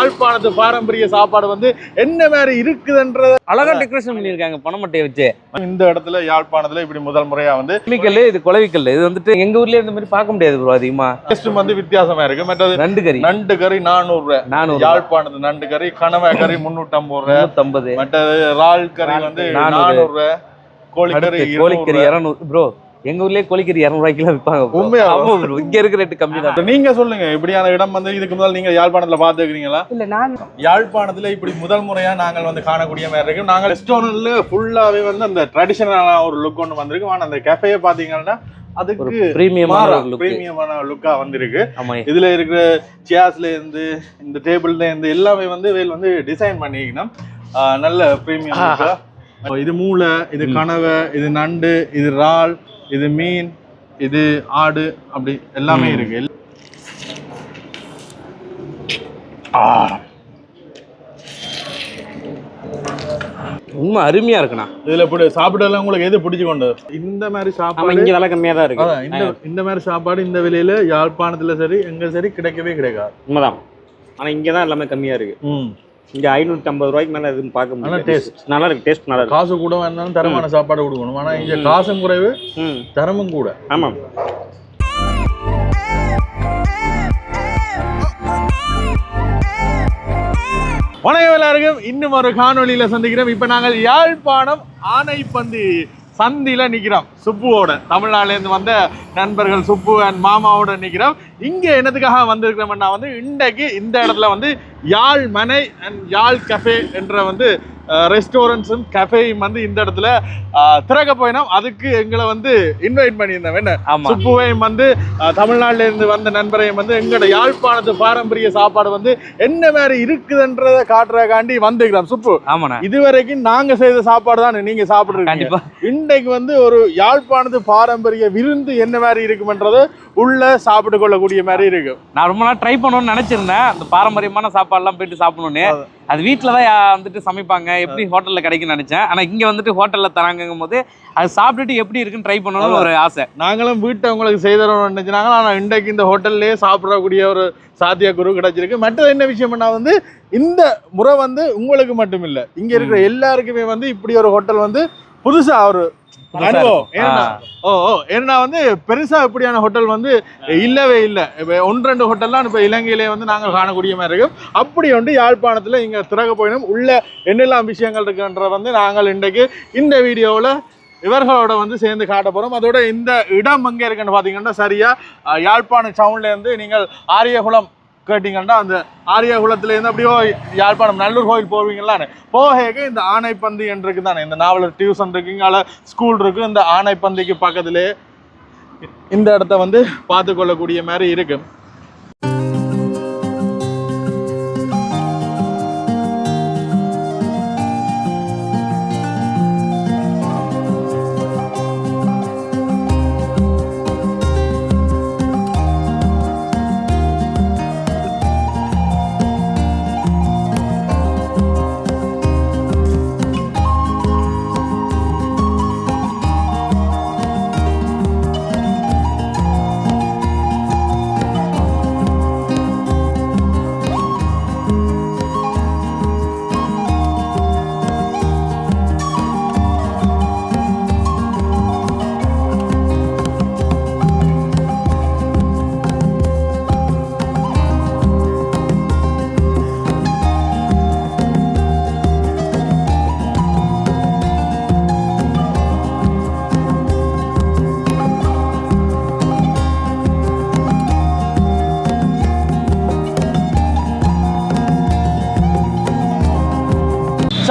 யாழ்ப்பாணத்து பாரம்பரிய சாப்பாடு வந்து என்ன மாதிரி இருக்குதுன்றத அழகா டெக்கரேஷன் பண்ணியிருக்காங்க பணமட்டையை வச்சு. இந்த இடத்துல யாழ்ப்பாணத்துல இப்படி முதல் முறையா வந்து குளவிக்கல் இது குளவிக்கல் இது வந்துட்டு எங்க ஊர்லயே இந்த மாதிரி பார்க்க முடியாது ப்ரோ அதிகமா. டேஸ்ட் வந்து வித்தியாசமா இருக்கு. மற்றது நண்டு கறி. நண்டு கறி நானூறு ரூபாய். நானூறு யாழ்ப்பாணத்து நண்டு கறி கனவா கறி முன்னூத்தி ஐம்பது ரூபாய் மற்றது இறால் கறி வந்து நானூறு. ரூபாய். கோழிக்கறி கோழிக்கறி இரநூறு ப்ரோ எங்க ஊர்லயே கோழிக்கறி இரநூறுவாய்க்குலாம் விற்பாங்க. உண்மையா? ஆமா இங்க இருக்க ரேட்டு கம்மி தான். நீங்க சொல்லுங்க இப்படியான இடம் வந்து இதுக்கு முதல் நீங்க யாழ்ப்பாணத்துல பாத்துக்கிறீங்களா இல்ல நான் யாழ்ப்பாணத்துல இப்படி முதல் முறையா நாங்கள் வந்து காணக்கூடிய மாதிரி இருக்கு. நாங்கள் ரெஸ்டாரண்ட்ல ஃபுல்லாவே வந்து அந்த ட்ரெடிஷனலான ஒரு லுக் ஒன்று வந்திருக்கு. ஆனா அந்த கெஃபே பாத்தீங்கன்னா அதுக்கு பிரீமியமான ஒரு லுக் பிரீமியமான லுக்கா வந்திருக்கு. இதுல இருக்கிற சேர்ஸ்ல இருந்து இந்த டேபிள்ல இருந்து எல்லாமே வந்து வேல் வந்து டிசைன் பண்ணிக்கணும். நல்ல பிரீமியம் இது மூளை இது கனவை இது நண்டு இது இறால் இது மீன் இது ஆடு அப்படி எல்லாமே. இருக்கு. உண்மை அருமையா இருக்குண்ணா. இதுல இப்படி சாப்பிடலாம் உங்களுக்கு எது பிடிச்சு கொண்டு இந்த மாதிரி ஆமா சாப்பாடு இங்க விலை கம்மியா தான் இருக்கு இந்த இந்த மாதிரி சாப்பாடு இந்த விலையில யாழ்ப்பாணத்துல சரி எங்க சரி கிடைக்கவே கிடைக்காது. உண்மைதான். ஆனா இங்க தான் எல்லாமே கம்மியா இருக்கு. ம். இங்க ஐநூத்தி ஐம்பது ரூபாய்க்கு மேல எதுவும் பார்க்க முடியல taste. நல்லா இருக்கு டேஸ்ட் நல்லா இருக்கு. காசு கூட வேணாலும் தரமான சாப்பாடு கொடுக்கணும். ஆனா இங்க காசும் குறைவு தரமும் கூட. ஆமா. வணக்கம் எல்லாருக்கும். இன்னும் ஒரு காணொளியில சந்திக்கிறோம். இப்ப நாங்கள் யாழ்ப்பாணம் ஆனைப்பந்தி. சந்தில நிற்கிறோம் சுப்புவோட. தமிழ்நாடுலேருந்து வந்த நண்பர்கள் சுப்பு அண்ட் மாமாவோட நிற்கிறோம் இங்கே என்னதுக்காக வந்திருக்கிறோம்னா வந்து இன்றைக்கு இந்த இடத்துல வந்து யாழ் மனை அண்ட் யாழ் கஃபே என்ற வந்து ரெஸ்டாரண்ட்ஸும் கஃபேயும் வந்து இந்த இடத்துல திறக்க போயினோம். அதுக்கு எங்களை வந்து இன்வைட் பண்ணியிருந்தோம். என்ன? சுப்புவையும் வந்து தமிழ்நாட்டுல இருந்து வந்த நண்பரையும் வந்து எங்களோட யாழ்ப்பாணத்து பாரம்பரிய சாப்பாடு வந்து என்ன மாதிரி இருக்குதுன்றத காட்டுறதுக்காண்டி வந்துக்கிறோம் சுப்பு ஆமாண்ணா. இதுவரைக்கும் நாங்க செய்த சாப்பாடு தான் நீங்க சாப்பிடுறீங்க இன்றைக்கு வந்து ஒரு யாழ்ப்பாணத்து பாரம்பரிய விருந்து என்ன மாதிரி இருக்கும்ன்றது உள்ள சாப்பிட்டு கொள்ளக்கூடிய மாதிரி இருக்கு. நான் ரொம்ப நாள் ட்ரை பண்ணணும்னு நினைச்சிருந்தேன். அந்த பாரம்பரியமான சாப்பாடுலாம் போயிட்டு சாப்பிடணும்னு. அது வீட்டில் தான் யா- வந்துட்டு சமைப்பாங்க. எப்படி ஹோட்டலில் கிடைக்கும்னு நினைச்சேன். ஆனால் இங்கே வந்துட்டு ஹோட்டலில் தராங்கும் போது அது சாப்பிட்டுட்டு எப்படி இருக்குன்னு ட்ரை பண்ணணும்னு ஒரு ஆசை. நாங்களும் வீட்டை உங்களுக்கு செய்தரோம்னு நினைச்சாங்க ஆனா இன்றைக்கு இந்த ஹோட்டல்லே சாப்பிடக்கூடிய ஒரு சாத்தியக்குரு கிடைச்சிருக்கு. மற்றது என்ன விஷயம்னா வந்து இந்த முறை வந்து உங்களுக்கு மட்டும் இல்ல இங்க இருக்கிற எல்லாருக்குமே வந்து இப்படி ஒரு ஹோட்டல் வந்து புதுசா ஒரு ஓ ஓ ஏன்னா வந்து பெருசா இப்படியான ஹோட்டல் வந்து இல்லவே இல்லை. ஒன்று ரெண்டு ஹோட்டல் தான் இப்போ இலங்கையிலே வந்து நாங்கள் காணக்கூடிய மாதிரி இருக்கும் அப்படி வந்து யாழ்ப்பாணத்தில் இங்கே திறக்க போயிடும் உள்ள என்னெல்லாம் விஷயங்கள் இருக்குன்ற வந்து நாங்கள் இன்றைக்கு இந்த வீடியோவில் இவர்களோட வந்து சேர்ந்து காட்ட போகிறோம் அதோட இந்த இடம் எங்கே இருக்குன்னு பார்த்தீங்கன்னா சரியா அஹ், யாழ்ப்பாணம் டவுன்லேருந்து நீங்கள் ஆரியகுளம் கேட்டிங்கன்னா அந்த ஆரியகுளத்துலேருந்து அப்படியோ யாழ்ப்பாணம் நல்லூர் கோயில் போவீங்களான்னு போகேக்க இந்த ஆனைப்பந்தி என்று தானே இந்த நாவலர் டியூஷன் இருக்குங்கால ஸ்கூல் இருக்குது இந்த ஆனைப்பந்திக்கு பக்கத்திலே இந்த இடத்த வந்து பார்த்து கொள்ளக்கூடிய மாதிரி இருக்குது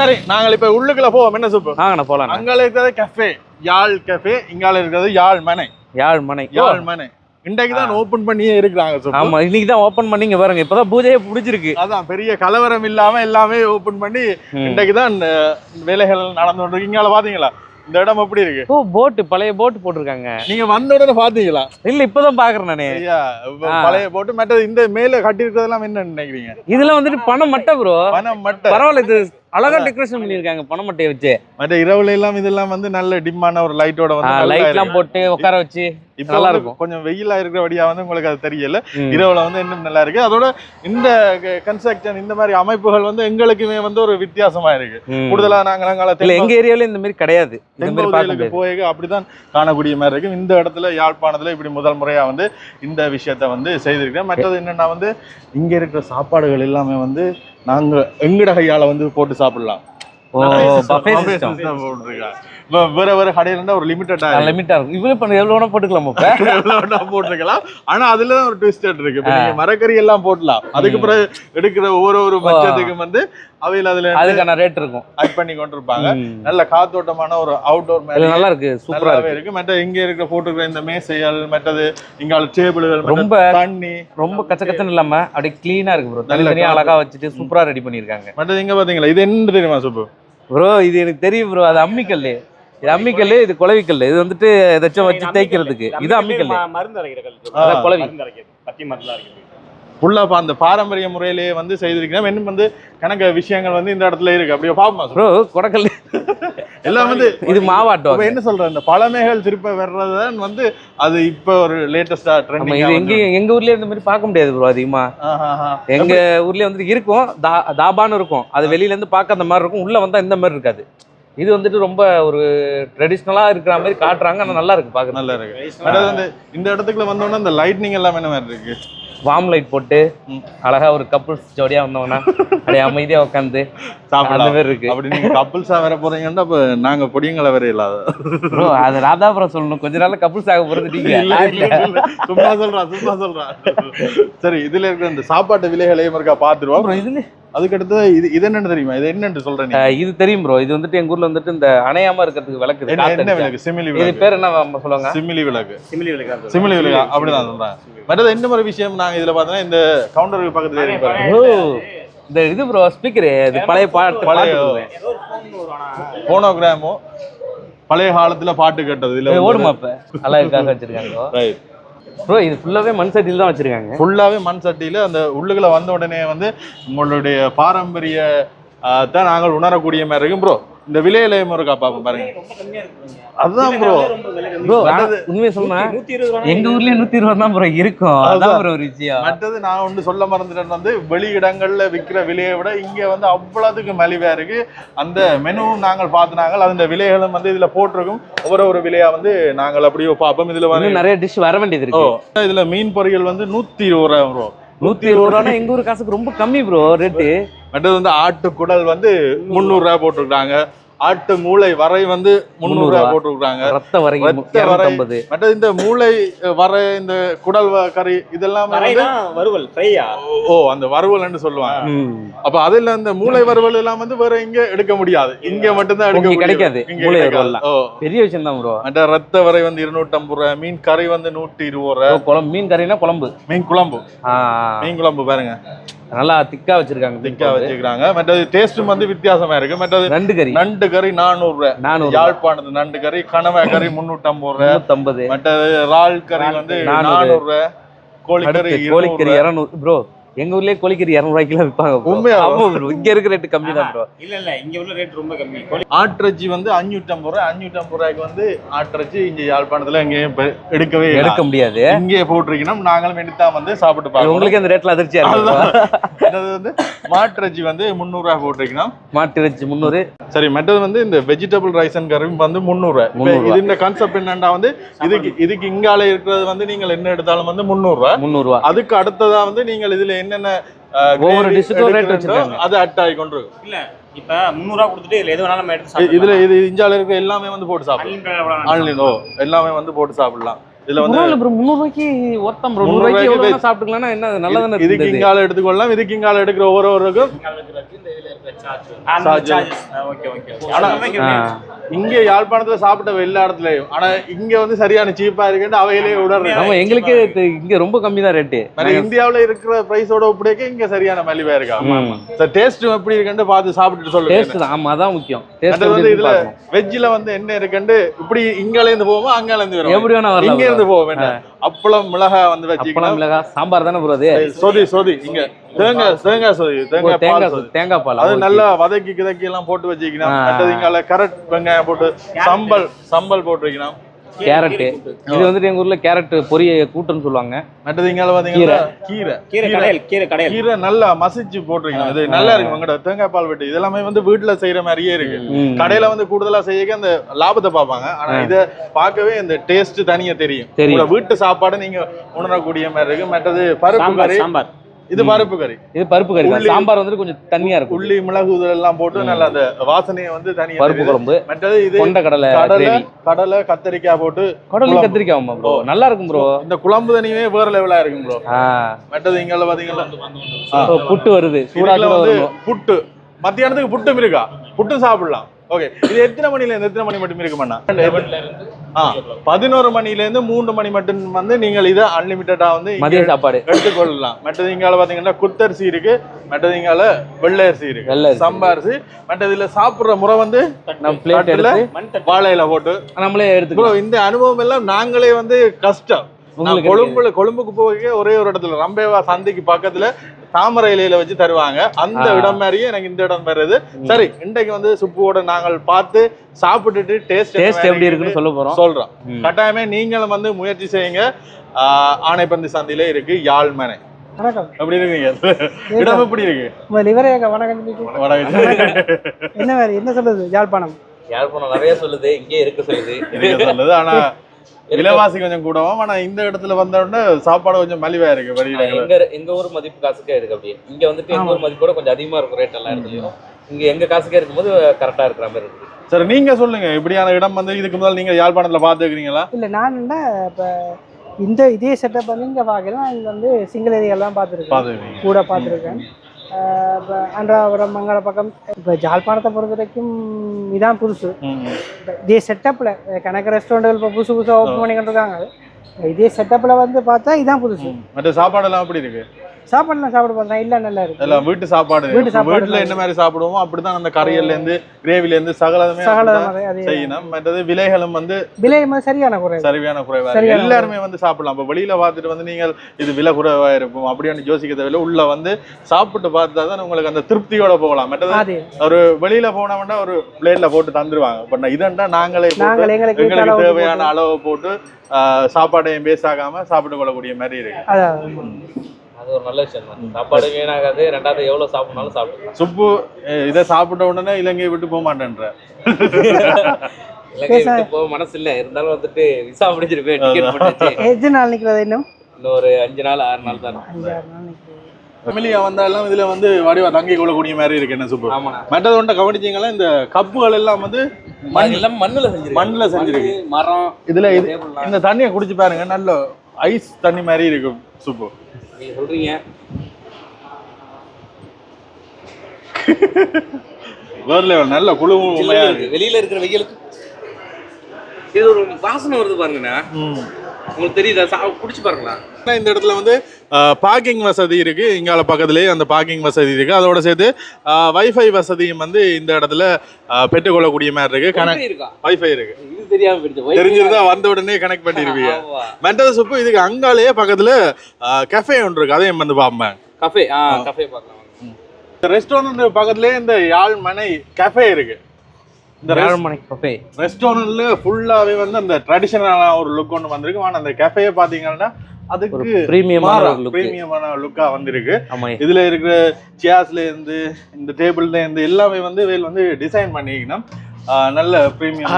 சரி நாங்கள் இப்ப உள்ளுக்குள்ள போவோம். என்ன சூப்பு? வாங்கண்ணா போகலாம் அங்கால இருக்கிறது கஃபே யாழ் கஃபே இங்கால இருக்கிறது யாழ் மனை. யாழ் மனை. யாழ் மனை. இன்றைக்கு தான் ஓபன் பண்ணியே இருக்கிறாங்க ஆமா இன்னைக்கு தான் ஓப்பன் பண்ணீங்க பாருங்க. இப்பதான் பூஜையே பிடிச்சிருக்கு அதான் பெரிய கலவரம் இல்லாம எல்லாமே ஓபன் பண்ணி. இன்றைக்கு தான் வேலைகள் நடந்து இங்கால பாத்தீங்களா? இந்த இடம் எப்படி இருக்கு? ஓ போட்டு பழைய போட்டு போட்டிருக்காங்க. நீங்க வந்த உடனே பாத்தீங்களா? இல்ல இப்பதான் பாக்குறேன் நானு. பழைய போட்டு மற்றது இந்த மேல கட்டி இருக்கிறதெல்லாம் என்ன நினைக்கிறீங்க? இதுல வந்துட்டு பணம் மட்டை ப்ரோ பணம் மட்டும் பரவாயில்ல இது அழகா டெக்கரேஷன் பண்ணிருக்காங்க பனமட்டையை வச்சு. மற்ற இரவுல எல்லாம் இதெல்லாம் வந்து நல்ல டிம்மான ஒரு லைட்டோட வந்து லைட் எல்லாம். போட்டு உட்கார வச்சு நல்லா இருக்கும். கொஞ்சம் வெயிலா இருக்கிறபடியா வந்து உங்களுக்கு அது தெரியல. இரவுல வந்து இன்னும் நல்லா இருக்கு. அதோட இந்த கன்ஸ்ட்ரக்ஷன் இந்த மாதிரி அமைப்புகள் வந்து எங்களுக்குமே வந்து ஒரு வித்தியாசமா இருக்கு. கூடுதலா நாங்க நாங்கள எங்க ஏரியால இந்த மாதிரி கிடையாது. போய் அப்படிதான் காணக்கூடிய மாதிரி இருக்கு. இந்த இடத்துல யாழ்ப்பாணத்துல இப்படி முதல் முறையா வந்து இந்த விஷயத்த வந்து செய்திருக்கேன் மற்றது என்னன்னா வந்து இங்க இருக்கிற சாப்பாடுகள் எல்லாமே வந்து நாங்க எங்கட கையால வந்து போட்டு சாப்பிடலாம். ஓ பஃபே Buffet சிஸ்டம் system. போட்டிருக்காங்க. வேற வேற கடையில ஒரு லிமிட்டடா லிமிட்டா இருக்கும் இவ்வளவு பண்ண எவ்வளவு போட்டுக்கலாம் இப்ப. போட்டிருக்கலாம் ஆனா அதுல தான் ஒரு ட்விஸ்ட் இருக்கு. நீங்க மரக்கறி எல்லாம் போடலாம். அதுக்கு பிறகு எடுக்கிற ஒவ்வொரு ஒரு பட்சத்துக்கும் வந்து அவையில் அதுல அதுக்கான ரேட் இருக்கும். ஆட் பண்ணி கொண்டிருப்பாங்க. நல்ல காத்தோட்டமான ஒரு அவுட்டோர் மாதிரி. நல்லா இருக்கு. சூப்பரா இருக்கு. இருக்கு. மற்ற இங்க இருக்கிற போட்டுக்கிற இந்த மேசைகள் மற்றது இங்க டேபிள்கள் ரொம்ப- தண்ணி. ரொம்ப கச்ச கச்சன்னு இல்லாம அப்படியே கிளீனா இருக்கு ப்ரோ தனித்தனியா. அழகா வச்சுட்டு சூப்பரா ரெடி பண்ணிருக்காங்க மற்றது இங்க பாத்தீங்களா? இது என்ன தெரியுமா சுப்பு? ப்ரோ இது எனக்கு தெரியும் ப்ரோ அது அம்மிக்கல்லு. இது அம்மிக்கல்லு இது குளவிக்கல்லு இது வந்துட்டு ஏதாச்சும் வச்சு தேய்க்கிறதுக்கு. இது அம்மிக்கல்லு. மருந்து அரைக்கிற கல் குளவி. மருந்து பத்தி அரைக்கிறது. ஃபுல்லா அந்த பாரம்பரிய முறையிலேயே வந்து செய்திருக்கிறோம் இன்னும் வந்து கணக்கு விஷயங்கள் வந்து இந்த இடத்துல இருக்கு. அப்படியே பாப்போமா? சுப்பு? ப்ரோ குடக்கல்லு எல்லாம் வந்து இது மாவாட்டம். இப்ப என்ன சொல்றேன்? இந்த பழமைகள் திருப்ப வர்றதுதான் வந்து அது இப்ப ஒரு லேட்டஸ்டா ஆமா இது எங்க எங்க ஊர்லயே இந்த மாதிரி பார்க்க முடியாது ப்ரோ அதிகமா. எங்க ஊர்லயே வந்துட்டு இருக்கும். தாபான்னு இருக்கும். அது வெளியில இருந்து பார்க்க அந்த மாதிரி இருக்கும். உள்ள வந்தா இந்த மாதிரி இருக்காது. இது வந்துட்டு ரொம்ப ஒரு ட்ரெடிஷ்னலா இருக்கிற மாதிரி காட்டுறாங்க. ஆனா நல்லா இருக்கு பாக்குறது நல்லா இருக்கு. அதாவது வந்து இந்த இடத்துக்குள்ள வந்தோம்னா இந்த லைட்னிங் எல்லாம் என்ன மாதிரி இருக்கு? வார்ம் லைட் போட்டு. அழகா ஒரு கப்புள்ஸ் ஜோடியா வந்தோம்னா அப்படியே அமைதியா உட்காந்து அந்த மாதிரி இருக்கு. அப்படி நீங்க கப்புள்ஸா வர போறீங்கன்னா அப்ப நாங்க பொடியங்களை வர இல்லாத. ப்ரோ அது ராதாபுரம் சொல்லணும். கொஞ்ச நாள்ல கப்புள்ஸ் ஆக போறது நீங்க. சும்மா சொல்றான் சும்மா சொல்றான் சரி இதுல இருக்கிற இந்த சாப்பாட்டு விலைகளையும் இருக்கா பாத்துருவோம் ப்ரோ இதுல அதுக்கு அடுத்து இது இது என்னன்னு தெரியுமா? இது என்னன்னு சொல்றேன் இது தெரியும் ப்ரோ இது வந்துட்டு எங்க ஊர்ல வந்துட்டு இந்த அணையாம இருக்கிறதுக்கு விளக்கு என்ன விளக்கு? சிமிலி இது விளக்கு. பேர் என்ன சொல்லுவாங்க? சிமிலி விளக்கு. சிமிலி விளக்கு சிமிலி விளக்கு அப்படிதான் சொல்றேன் மற்றது என்ன மாதிரி விஷயம் நாங்க இதுல பார்த்தோம்னா இந்த கவுண்டருக்கு பக்கத்துல இந்த இது ப்ரோ ஸ்பீக்கர் இது பழைய பாட்டு பழைய ஒரு போனோகிராமோ பழைய காலத்துல பாட்டு கேட்டது இதுல ஓடுமா இப்ப அழகுக்காக வச்சிருக்காங்க ரைட் ப்ரோ இது ஃபுல்லாவே மண் சட்டியில் தான் வச்சிருக்காங்க. ஃபுல்லாவே மண் சட்டியில் அந்த உள்ளுக்குள்ள வந்த உடனே வந்து உங்களுடைய பாரம்பரிய தான் நாங்கள் உணரக்கூடிய மாதிரி இருக்கும் ப்ரோ இந்த விலையிலையும் இருக்கா பாப்போம் பாருங்க. ரொம்ப கம்மியா இருக்கு அதுதான் ப்ரோ. ப்ரோ உண்மையை சொன்னா நூத்தி இருபது ரூபா எங்க ஊர்லயே நூத்தி இருபது தான் ப்ரோ இருக்கும். அதான் ப்ரோ ஒரு விஷயம். மற்றது நான் ஒன்று சொல்ல மறந்துட்டேன். வந்து வெளி இடங்கள்ல விற்கிற விலையை விட இங்க வந்து அவ்வளவுக்கு மலிவா இருக்கு. அந்த மெனுவும் நாங்கள் பார்த்துனாங்க. அந்த விலைகளும் வந்து இதுல போட்டிருக்கும். ஒவ்வொரு ஒரு விலையா வந்து நாங்கள் அப்படியே பார்ப்போம். இதுல வந்து நிறைய டிஷ் வர வேண்டியது இருக்கு. இதுல மீன் பொரியல் வந்து நூத்தி இருபது ரூபா ப்ரோ நூத்தி இருபது ரூபானா எங்க ஊர் காசுக்கு ரொம்ப கம்மி ப்ரோ ரேட்டு அடுத்தது வந்து ஆட்டு குடல் வந்து முந்நூறு ரூபா போட்டிருக்காங்க. ஆட்டு மூளை வரை வந்து முந்நூறு ரூபாய் போட்டிருக்காங்க ரத்த வரைக்கும் ரத்த வரை. மற்றது இந்த மூளை வரை இந்த குடல் வ- கறி இதெல்லாம் வறுவல் ஃப்ரையா ஓ அந்த வறுவல்னு சொல்லுவாங்க. அப்ப அதுல இந்த மூளை வறுவல் எல்லாம் வந்து வேற எங்க எடுக்க முடியாது. இங்க மட்டும்தான் எடுக்க இங்க முடியும். கிடைக்காது, இங்க பெரிய விஷயம் தான் ப்ரோ மற்ற ரத்த வரை வந்து இருநூற்றம்பது ரூபாய் மீன் கறி வந்து நூத்தி இருபது ரூபாய் குழம்பு. மீன் கறினா குழம்பு. மீன் குழம்பு. ஆ, மீன் குழம்பு பாருங்க. நல்லா திக்கா வச்சிருக்காங்க திக்கா வச்சுக்கிறாங்க மற்றது டேஸ்டும் வந்து வித்தியாசமா இருக்கு. மற்றது ரெண்டு கறி. நண்டு கறி நானூறு ரூபாய். நானூறு யாழ்ப்பாணத்து நண்டு கறி கனவா கறி முன்னூற்றம்பது ரூபாய். முன்னூத்தம்பது மற்றது இறால் கறி வந்து நானூறு. ரூபாய். கோழிக்கறி கோழிக்கறி இரநூறு. ப்ரோ எங்க ஊர்லயே கோழிக்கறி இரநூறுவாய்க்குலாம் விற்பாங்க bro. உண்மையா? ஆமா ப்ரோ இங்க இருக்க ரேட்டு கம்மி தான் ப்ரோ இல்ல இல்ல இங்க உள்ள ரேட் ரொம்ப கம்மி. ஆட்டிறைச்சி வந்து அஞ்சூற்றம்பது ரூபாய் அஞ்சூற்றம்பது ரூபாய்க்கு வந்து ஆட்டிறைச்சி இங்க யாழ்ப்பாணத்துல எங்கேயும் எடுக்கவே. எடுக்க முடியாது. இங்கே போட்டிருக்கணும் நாங்களும் எடுத்தா வந்து சாப்பிட்டு பார்க்கணும். உங்களுக்கு அந்த ரேட்ல அதிர்ச்சியா இருக்கு அது வந்து மாட்டிறைச்சி வந்து முந்நூறு ரூபாய் போட்டிருக்கணும். மாட்டு இறைச்சி முந்நூறு. சரி மற்றது வந்து இந்த வெஜிடபிள் ரைஸ் அண்ட் கறி வந்து முந்நூறு ரூபாய். இப்ப முந்நூறு இது இந்த கான்செப்ட் என்னன்னா வந்து இதுக்கு இதுக்கு இங்கால இருக்கிறது வந்து நீங்கள் என்ன எடுத்தாலும் வந்து முந்நூறு ரூபாய். முந்நூறுவா அதுக்கு அடுத்ததா வந்து நீங்கள் இதுல என்னென்ன ஒவ்வொரு வச்சிருக்காங்க. அது அட் ஆகி கொண்டு இருக்கும். இல்ல இப்ப முந்நூறு ரூபா கொடுத்துட்டு இதுல எது வேணாலும் நம்ம எடுத்து இதுல இது இஞ்சால இருக்க எல்லாமே வந்து போட்டு சாப்பிடலாம் ஆன்லைன் ஓ எல்லாமே வந்து போட்டு சாப்பிடலாம் இதுல வந்து ப்ரோ முந்நூறு ரூபாய்க்கு ஒருத்தம் ப்ரோ முந்நூறு நூறு ரூபாய்க்கு ரூபாய்க்கு எவ்வளவு சாப்பிட்டுக்கலாம் என்ன அது நல்லதானே இதுக்கு இருந்தது இங்கால எடுத்துக்கொள்ளலாம் இதுக்கு இங்கால எடுக்கிற ஒவ்வொருவருக்கும் Charge. ஆனா- ஆ. இங்க யாழ்ப்பாணத்துல சாப்பிட்ட எல்லா இடத்துலயும் ஆனா இங்க வந்து சரியான சீப்பா இருக்குன்னு அவையிலே உடறது ஆமா எங்களுக்கே இங்க ரொம்ப கம்மி தான் ரேட்டு இந்தியாவுல இருக்கிற பிரைஸோட ஒப்படைக்க இங்க சரியான மலிவா இருக்கா. டேஸ்ட் எப்படி இருக்குன்னு பார்த்து சாப்பிட்டுட்டு சொல்லுங்க. டேஸ்ட் தான் ஆமா அதான் முக்கியம். டேஸ்ட் அது வந்து இதுல வெஜ்ஜில வந்து என்ன இருக்குன்னு இப்படி இங்கால இருந்து போவோமா அங்கால இருந்து வரும் எப்படி வேணா வரலாம் மறந்து போவோம் என்ன? அப்பளம் மிளகாய் வந்து அப்பளம் வச்சுக்கலாம் மிளகா சாம்பார் தானே ப்ரோ அது? சொதி சொதி இங்க தேங்காய் தேங்காய் சொதி தேங்காய் தேங்காய் தேங்காய் பால்? அது. நல்லா வதக்கி கிதக்கி எல்லாம் போட்டு வச்சுக்கணும் கரட் வெங்காயம் போட்டு சம்பல் சம்பல் போட்டு வைக்கணும். கேரட்டு. இது வந்துட்டு எங்க ஊர்ல கேரட் பொரிய கூட்டுன்னு சொல்லுவாங்க. மற்றது இங்கால பாத்தீங்கன்னா கீரை. கீரை. கடையல் கீரை கடையல். கீரை நல்லா மசிச்சு போட்டுருக்கணும். இது நல்லா இருக்கு உங்கள்கிட்ட தேங்காய் பால் வெட்டு. இதெல்லாமே வந்து வீட்டுல செய்யற மாதிரியே இருக்கு. கடையில வந்து கூடுதலா செய்ய அந்த லாபத்தை பார்ப்பாங்க. ஆனா இத பார்க்கவே இந்த டேஸ்ட் தனியா தெரியும். உங்களோட வீட்டு சாப்பாடு நீங்க உணரக்கூடிய மாதிரி இருக்கு. மற்றது பருப்பு சாம்பார். இது பருப்பு கறி. இது பருப்பு கறி. சாம்பார் வந்துட்டு கொஞ்சம் தண்ணியா இருக்கும். உள்ளி மிளகு இதெல்லாம் எல்லாம் போட்டு நல்லா அந்த வாசனையை வந்து தனியா பருப்பு. குழம்பு. மற்றது இது கொண்ட கடலை கடலை கடலை கத்திரிக்காய் போட்டு கடலை. கத்திரிக்காய் ப்ரோ நல்லா இருக்கும் ப்ரோ இந்த குழம்பு தனியே வேற லெவலா இருக்கும் ப்ரோ மற்றது இங்க. ஓ, புட்டு வருது. சூடா இதுல சூடா வந்து வரணும். புட்டு. மத்தியானத்துக்கு புட்டும் இருக்கா? புட்டும் சாப்பிடலாம். ஓகே இது எத்தனை மணில இருந்து எத்தனை மணி மட்டும் இருக்குமாண்ணா? ஆ பதினோரு மணில இருந்து மூன்று மணி மட்டும் வந்து நீங்கள் இதை அன்லிமிட்டடா வந்து மதிய சாப்பாடு. எடுத்துக்கொள்ளலாம். மற்றது இங்கால பாத்தீங்கன்னா குத்தரிசி இருக்கு மற்றது இங்கால வெள்ளை அரிசி இருக்கு வெள்ளை. சம்பா அரிசி மற்றது இதுல சாப்பிடுற முறை வந்து நம்ம பிளேட் எடுத்து மண் வாழையில போட்டு. நம்மளே ப்ரோ எடுத்துக்கலாம் இந்த அனுபவம் எல்லாம் நாங்களே வந்து கஷ்டம். கொழும்புல கொழும்புக்கு போக ஒரே ஒரு இடத்துல ரம்பேவா சந்தைக்கு பக்கத்துல தாமரை இலையில வச்சு தருவாங்க. அந்த. இடம் மாதிரியே எனக்கு இந்த இடம் வருது சரி இன்றைக்கு வந்து சுப்புவோட நாங்கள் பார்த்து சாப்பிட்டுட்டு டேஸ்ட் டேஸ்ட் எப்படி இருக்குன்னு சொல்ல போறோம். சொல்றோம். கட்டாயமே நீங்களும் வந்து முயற்சி செய்யுங்க. ஆஹ் ஆனைப்பந்து சந்தையில இருக்கு யாழ்மனை. வணக்கம். எப்படி இருக்கீங்க? இடம் எப்படி இருக்கு? லிவரேக வணக்கம் என்ன வேறு என்ன சொல்லுது? யாழ்ப்பாணம். யாழ்ப்பாணம் நிறைய சொல்லுது இங்கே இருக்க சொல்லுது. இருக்க சொல்லுது ஆனா விலைவாசி கொஞ்சம் கூடவும் ஆனா இந்த இடத்துல வந்த உடனே சாப்பாடு கொஞ்சம் மலிவா இருக்கு வெளியில. எங்க எங்க ஊர் மதிப்பு காசுக்கே இருக்கு அப்படியே. இங்க வந்துட்டு எங்க ஊர் மதிப்போட கொஞ்சம் அதிகமா இருக்கும் ரேட் எல்லா இடத்துலயும் இங்க எங்க காசுக்கே இருக்கும்போது கரெக்டா இருக்கிற மாதிரி இருக்கு சரி நீங்க சொல்லுங்க. இப்படியான இடம் வந்து இதுக்கு முதல்ல நீங்க யாழ்ப்பாணத்துல பாத்துக்கிறீங்களா இல்லை நான் என்ன இப்போ இந்த இதே செட்டப் வந்து இங்கே பார்க்கலாம் இங்கே வந்து சிங்கிள் ஏரியாலாம் பாத்துக்கிறீங்க கூட பார்த்துருக்கேன். இப்போ அன்றாபுரம் மங்கள பக்கம் இப்போ ஜாழ்ப்பாணத்தை பொறுத்த வரைக்கும் இதான் புதுசு. இதே செட்டப்பில் கணக்கு ரெஸ்டாரண்ட்டுகள் இப்போ புதுசு புதுசாக ஓப்பன் பண்ணிக்கிட்டு இருக்காங்க. இதே செட்டப்பில் வந்து பார்த்தா இதான் புதுசு. மற்ற சாப்பாடு எல்லாம் எப்படி இருக்கு? சாப்பாடுலாம் சாப்பிட பார்த்தா இல்லை நல்லா இருக்கு. எல்லாம் வீட்டு சாப்பாடு. வீட்டு சாப்பாடு வீட்டுல என்ன மாதிரி சாப்பிடுவோமோ அப்படிதான் அந்த கறியல்ல இருந்து கிரேவில இருந்து சகலதுமே சகல அப்படிதான் அது செய்யணும். மற்றது விலைகளும் வந்து விலை சரியான குறை. சரியான குறைவா எல்லாருமே வந்து சாப்பிடலாம். இப்ப வெளியில பார்த்துட்டு வந்து நீங்கள் இது விலை குறைவா இருக்கும் அப்படின்னு யோசிக்க தேவையில்ல. உள்ள வந்து சாப்பிட்டு பார்த்தா தான் உங்களுக்கு அந்த திருப்தியோட போகலாம். மற்றது ஒரு வெளியில போனோம்னா ஒரு பிளேட்ல போட்டு தந்துருவாங்க. பட் இதண்டா நாங்களே எங்களுக்கு தேவையான அளவை போட்டு ஆஹ், சாப்பாடையும் பேஸ் ஆகாம சாப்பிட்டு கொள்ளக்கூடிய மாதிரி இருக்கு. அது ஒரு நல்ல விஷயம் தான். சாப்பாடு வீணாகாது. ரெண்டாவது எவ்வளவு சாப்பிடனாலும் சாப்பிடலாம் சுப்பு இதை சாப்பிட்ட உடனே இலங்கையை விட்டு போக மாட்டேன்ற. இலங்கை விட்டு போக மனசு இல்ல இருந்தாலும் வந்துட்டு விசா முடிஞ்சிட்டு போய் டிக்கெட் போட்டு எத்தனை நாள் நிற்கிறது இன்னும்? இன்னும் ஒரு அஞ்சு நாள் ஆறு நாள் தான். அஞ்சு ஆறு நாள் நிற்கிறது ஃபேமிலியா வந்தாலும் இதுல வந்து வடிவா தங்கி கொள்ளக்கூடிய மாதிரி இருக்கு. என்ன சுப்பு? ஆமாண்ணா. மற்றது ஒன்றை கவனிச்சீங்களா? இந்த கப்புகள் எல்லாம் வந்து மண் எல்லாம் மண்ணுல செஞ்சிருக்கு. மண்ணுல செஞ்சிருக்கு. மரம் இதுல. இந்த தண்ணியை குடிச்சு பாருங்க. நல்ல ஐஸ் தண்ணி மாதிரி இருக்கு சுப்பு. நீங்க சொல்றீங்க. வேற லெவல் நல்ல குழு. வெளியில இருக்கிற வெயிலுக்கு இது ஒரு வாசனை வருது பாருங்கண்ணா. உங்களுக்கு தெரியுதா? குடிச்சு பாருங்களா இந்த இடத்துல வந்து பார்க்கிங் வசதி இருக்கு. இங்கால பக்கத்துலேயே அந்த பார்க்கிங் வசதி இருக்கு. அதோட சேர்த்து வைஃபை வசதியும் வந்து இந்த இடத்துல பெற்றுக்கொள்ளக்கூடிய மாதிரி இருக்கு. கனெக்ட் இருக்கா? வைஃபை இருக்கு. இது தெரியாம போயிடுச்சு. தெரிஞ்சிருந்தா வந்த உடனே கனெக்ட் பண்ணிருவீங்க மென்டல் சுப்பு இதுக்கு அங்காலேயே பக்கத்துல கஃபே ஒன்று இருக்கு. அதையும் வந்து பார்ப்பேன். கஃபே ஆ கஃபே பார்க்கலாம். இந்த ரெஸ்டாரண்ட் பக்கத்துலயே இந்த யாழ் மனை கஃபே இருக்கு. இந்த மணிக்கு கஃபே ரெஸ்டாரண்ட்ல ஃபுல்லாவே வந்து அந்த ட்ரெடிஷனலான ஒரு லுக் ஒன்று வந்திருக்கு. ஆனா அந்த கஃபேயை பாத்தீங்கன்னா ஒரு அதுக்கு பிரீமியமான பிரீமியமான லுக்கா வந்திருக்கு. இதுல இருக்கிற சேர்ஸ்ல இருந்து இந்த டேபிள்ல இருந்து எல்லாமே வந்து வேல் வந்து டிசைன் பண்ணிக்கணும். நல்ல பிரீமியம்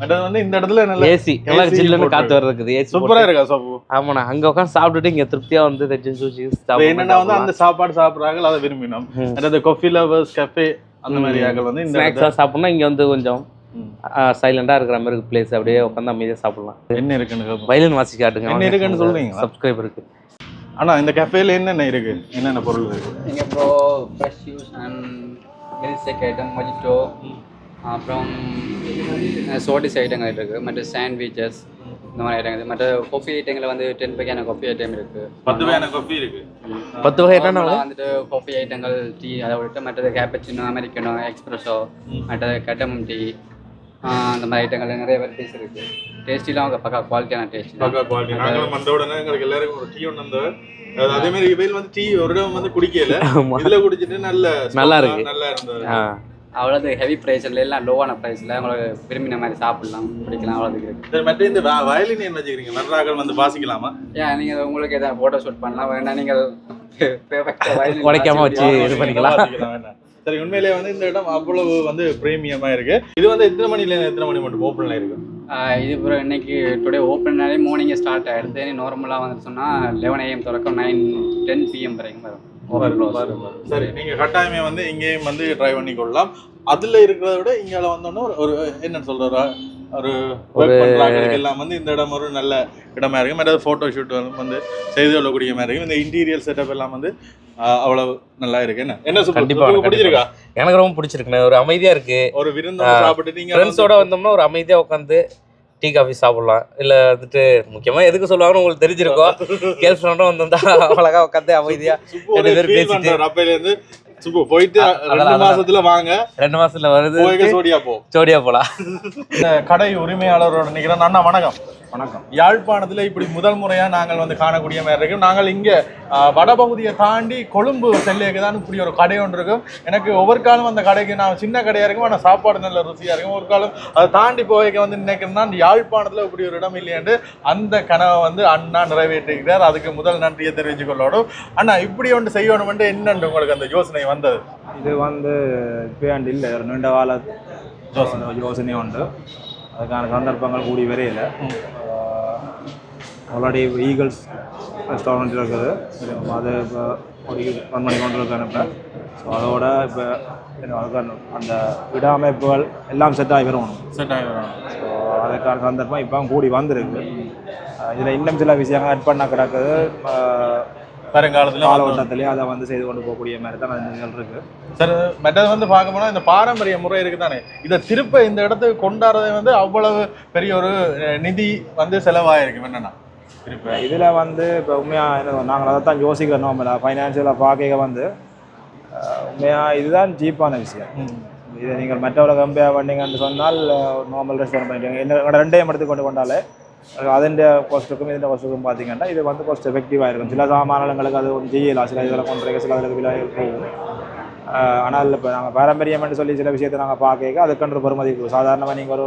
மற்றது வந்து இந்த இடத்துல நல்ல ஏசி AC ஜில்லுன்னு. காத்து வர்றதுக்கு ஏசி சூப்பரா இருக்கா சோப்பு ஆமாண்ணா. அங்க உட்காந்து சாப்பிட்டுட்டு இங்க திருப்தியா வந்து தச்சு சூச்சி என்னன்னா வந்து அந்த சாப்பாடு சாப்பிடுறாங்க அதை விரும்பினோம். அதாவது கொஃபி லவர்ஸ் கஃபே அந்த மாதிரி ஆக்கள் வந்து இந்த சாப்பிடணும் இங்க வந்து கொஞ்சம் ம். சைலண்டா இருக்கிற மாதிரி பிளேஸ் அப்படியே உட்காந்து அமைதியா சாப்பிடலாம். என்ன இருக்குன்னு. வயலின் வாசி காட்டுங்க. என்ன இருக்குன்னு சொல்றீங்களா? சப்ஸ்கிரைப் இருக்கு. ஆனா இந்த கஃபேல என்னென்ன இருக்கு? என்னென்ன பொருள் இருக்கு? இங்கே bro fresh juice and milk shake item mojito அப்புறம் சோடிஸ் ஐட்டங்கள் இருக்குது மற்ற சாண்ட்விச்சஸ் இந்த மாதிரி ஐட்டங்கள் மற்ற காஃபி ஐட்டங்களில் வந்து டென் வகையான காஃபி ஐட்டம் இருக்குது பத்து வகையான காஃபி இருக்கு. பத்து வகை என்னென்ன வகை? வந்துட்டு காஃபி ஐட்டங்கள் டீ அதை விட்டு மற்றது கேப்பச்சினோ அமெரிக்கனோ எக்ஸ்பிரஸோ மற்றது கட்டமம் டீ அந்த மாதிரி ஐட்டங்கள் நிறைய வெரைட்டிஸ் இருக்குது டேஸ்டிலாம் பக்கா குவாலிட்டியான டேஸ்ட் பக்கா குவாலிட்டி நாங்களும் வந்த உடனே எங்களுக்கு எல்லாருக்கும் ஒரு டீ ஒன்று வந்தவர் அதே மாதிரி வெயில் வந்து டீ ஒரு இடம் வந்து குடிக்கல. இதுல குடிச்சிட்டு நல்ல நல்லா இருக்கு. நல்லா இருந்தது. ஆ. அவ்வளோது ஹெவி ப்ரைஸில் எல்லாம் லோவான ப்ரைஸில் உங்களுக்கு விரும்பின மாதிரி சாப்பிடலாம் பிடிக்கலாம் அவ்வளோதுக்கு இருக்குது சரி மற்ற இந்த வயலின் என்ன வச்சுக்கிறீங்க? வர்றாக்கள் வந்து வாசிக்கலாமா? ஏன் நீங்கள் உங்களுக்கு எதாவது ஃபோட்டோ ஷூட் பண்ணலாம் வேணா நீங்கள் உடைக்காம வச்சு இது பண்ணிக்கலாம். சரி உண்மையிலேயே வந்து இந்த இடம் அவ்வளவு வந்து பிரீமியமா இருக்கு. இது வந்து எத்தனை மணில இருந்து எத்தனை மணி மட்டும் ஓப்பன்ல இருக்கு? இது அப்புறம் இன்னைக்கு டுடே ஓப்பன்னாலே மார்னிங்கே ஸ்டார்ட் ஆகிடுது நார்மலாக வந்து சொன்னால் லெவன் ஏஎம் திறக்கும் நைன் டென் பிஎம் வரைக்கும் வரும். சரி நீங்க கட்டாயமே வந்து இங்கேயும் வந்து ட்ரை பண்ணி கொள்ளலாம் அதுல இருக்கிறத விட இங்கால வந்தோன்னா ஒரு- ஒரு என்ன சொல்ற ஒரு- ஒரு ஒர்க் பண்றாங்களுக்கு எல்லாம் வந்து இந்த இடம் ஒரு நல்ல இடமா இருக்கு மற்றது போட்டோ ஷூட் வந்து செய்து கொள்ளக்கூடிய மாதிரி இருக்கு இந்த இன்டீரியர் செட்டப் எல்லாம் வந்து அவ்வளவு நல்லா இருக்கு. என்ன? என்ன கண்டிப்பா. பிடிச்சிருக்கா? எனக்கு ரொம்ப பிடிச்சிருக்குண்ணே. ஒரு அமைதியா இருக்கு. ஒரு விருந்தோட சாப்பிட்டு நீங்க ஃப்ரெண்ட்ஸோட வந்தோம்னா ஒரு அமைதியா உட்காந்து டீ காஃபி சாப்பிடலாம். இல்ல வந்துட்டு முக்கியமா எதுக்கு சொல்லுவாங்கன்னு உங்களுக்கு தெரிஞ்சிருக்கும் கேர்ள் ஃப்ரெண்டும் வந்திருந்தா அழகா உட்காந்து அமைதியா சுப்பு ரெண்டு feel பேசிட்டு. பண்றாரு அப்பையில இருந்து சுப்பு போயிட்டு ரெண்டு மாசத்துல வாங்க. ரெண்டு மாசத்துல வருது. சோடியா போ. ஜோடியா போலாம். இந்த கடை உரிமையாளரோட நிக்கிறேன் அண்ணா வணக்கம். வணக்கம். யாழ்ப்பாணத்துல இப்படி முதல் முறையா நாங்கள் வந்து காணக்கூடிய மாதிரி இருக்கும் நாங்கள் இங்க ஆஹ், வடபகுதியை தாண்டி கொழும்பு செல்லைக்கு தான் இப்படி ஒரு கடை ஒன்று இருக்கும். எனக்கு ஒவ்வொரு காலம் அந்த கடைக்கு நான் சின்ன கடையா இருக்கும் ஆனால் சாப்பாடு நல்ல ருசியா இருக்கும். ஒரு காலம் அதை தாண்டி போய்க்க வந்து நினைக்கிறேன்னா யாழ்ப்பாணத்துல இப்படி ஒரு இடம் இல்லையாண்டு அந்த கனவை வந்து அண்ணா நிறைவேற்றிக்கிறார் அதுக்கு முதல் நன்றியை தெரிவித்துக் கொள்ளோடும் அண்ணா இப்படி ஒன்று செய்யணும்னு என்னண்டு உங்களுக்கு அந்த யோசனை வந்தது இது வந்து இப்பயாண்டு இல்லை ஒரு நீண்ட கால யோசனை யோசனை உண்டு அதுக்கான சந்தர்ப்பங்கள் கூடி வரையில் ஆல்ரெடி ஈகிள்ஸ் ரெஸ்டாரண்ட் இருக்குது அது இப்போ ஒரு ரன் பண்ணி கொண்டு இருக்கேன் இப்போ ஸோ அதோட இப்போ அந்த இட அமைப்புகள் எல்லாம் செட் ஆகி வரணும் செட் ஆகி வரணும் ஸோ அதுக்கான சந்தர்ப்பம் இப்போ கூடி வந்திருக்கு இதில் இன்னும் சில விஷயங்கள் ஆட் பண்ண கிடக்குது வருங்காலத்துல காலகட்டத்திலே அதை வந்து செய்து கொண்டு போகக்கூடிய மாதிரி தான் அந்த நிகழ் இருக்குது சரி மற்றது வந்து பார்க்க போனா இந்த பாரம்பரிய முறை இருக்கு தானே இதை திருப்ப இந்த இடத்துக்கு கொண்டாடுறது வந்து அவ்வளவு பெரிய ஒரு நிதி வந்து செலவாயிருக்கு என்னன்னா திருப்ப. இதில் வந்து இப்போ உண்மையாக நாங்கள் அதை தான் யோசிக்கிறோம் நம்மள ஃபைனான்சியலாக பார்க்க வந்து. உண்மையாக இதுதான் சீப்பான விஷயம். இதை நீங்கள் மற்றவரை கம்பேர் பண்ணீங்கன்னு சொன்னால் நார்மல் ரெஸ்டாரண்ட் பண்ணிட்டீங்க. என்னோட ரெண்டையும் எடுத்து கொண்டு கொண்டாலே அதன் காஸ்ட்டுக்கும் இதன் காஸ்ட்டுக்கும் பார்த்தீங்கன்னா இது வந்து காஸ்ட் எஃபெக்டிவாக இருக்கும். சில சாமான்களுக்கு அது ஒன்று செய்யலாம். சில இதில் கொண்டு சில அதில் விலைகள் போகும். ஆனால் இப்போ நாங்கள் பாரம்பரியம்னு சொல்லி சில விஷயத்தை நாங்கள் பார்க்க அதுக்கென்று பெருமதி இருக்கும். சாதாரணமாக நீங்கள் ஒரு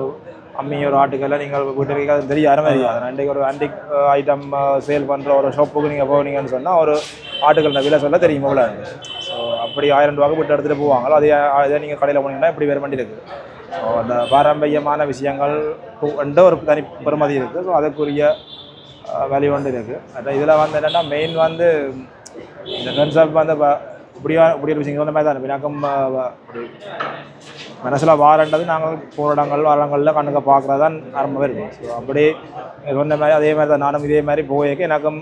அம்மி ஒரு ஆட்டுக்கெல்லாம் நீங்கள் வீட்டுக்கு அது தெரிய யாருமே அன்றைக்கு ஒரு ஆன்டிக் ஐட்டம் சேல் பண்ணுற ஒரு ஷாப்புக்கு நீங்கள் போனீங்கன்னு சொன்னால் ஒரு ஆட்டுக்கள் விலை சொல்ல தெரியும் இவ்வளோ ஸோ அப்படி ஆயிரம் ரூபாய்க்கு விட்டு எடுத்துகிட்டு போவாங்களோ அதே அதே நீங்கள் கடையில் போனீங்கன்னா இப்படி வேறு வண்டி இருக்குது. ஸோ அந்த பாரம்பரியமான விஷயங்கள் என்ற ஒரு தனி பெருமதி இருக்குது ஸோ அதுக்குரிய வேல்யூ ஒன்று இருக்குது அதான் இதில் வந்து என்னென்னா மெயின் வந்து இந்த ஆஃப் வந்து இப்போ இப்படியா இப்படி ஒரு விஷயங்கள் மாதிரி தான். பின்னாக்கம் மனசில் வாரன்றது நாங்கள் போராடங்கள் வாரங்களில் கண்ணுக்கு பார்க்குறது தான் ஆரம்பமாக இருக்கும். ஸோ அப்படி சொன்ன மாதிரி அதே மாதிரி தான் நானும் இதே மாதிரி போயிருக்க எனக்கும்